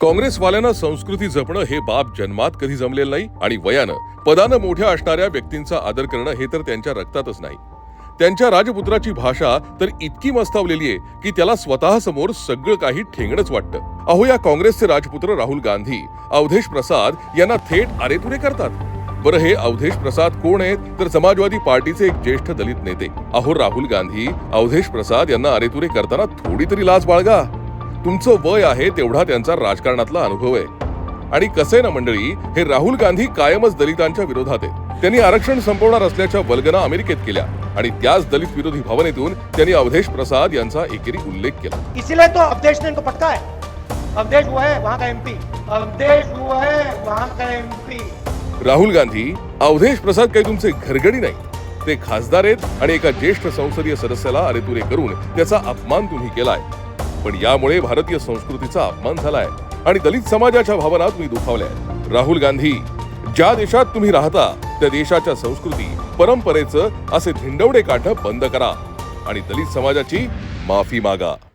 काँग्रेसवाल्यांना संस्कृती जपणं हे बाप जन्मात कधी जमलेलं नाही आणि वयानं पदानं मोठ्या असणाऱ्या व्यक्तींचा आदर करणं हे तर त्यांच्या रक्तातच नाही. त्यांच्या राजपुत्राची भाषा तर इतकी मस्तावलेली आहे की त्याला स्वतःसमोर सगळं काही ठेंगणच वाटतं. अहो या काँग्रेसचे राजपुत्र राहुल गांधी अवधेश प्रसाद यांना थेट अरेतुरे करतात. बरं हे अवधेश प्रसाद कोण आहेत? तर समाजवादी पार्टीचे एक ज्येष्ठ दलित नेते. अहो राहुल गांधी अवधेश प्रसाद यांना अरेतुरे करताना थोडी तरी लाज बाळगा. तुमचं वय आहे तेवढा त्यांचा राजकारणातला अनुभव आहे. आणि कसे ना मंडळी हे राहुल गांधी कायमच दलितांच्या विरोधात आहेत. त्यांनी आरक्षण संपवणार असल्याच्या वल्गना अमेरिकेत केल्या आणि त्याच दलित विरोधी भावनेतून त्यांनी अवधेश प्रसाद यांचा एकेरी उल्लेख केला. इसीलिए तो अवधेश ने इनको पटका है. अवधेश हुआ है वहां का एमपी अवधेश हुआ है वहां का एमपी राहुल गांधी अवधेश प्रसाद काही तुमचे घरगडी नाही. ते खासदार आहेत आणि एका ज्येष्ठ संसदीय सदस्याला अरेतुरे करून त्याचा अपमान तुम्ही केलाय. पण यामुळे भारतीय संस्कृतीचा अपमान झालाय आणि दलित समाजाच्या भावना तुम्ही दुखावल्या. राहुल गांधी ज्या देशात तुम्ही राहता त्या देशाच्या संस्कृती परंपरेचं असे धिंडवडे काठ बंद करा आणि दलित समाजाची माफी मागा.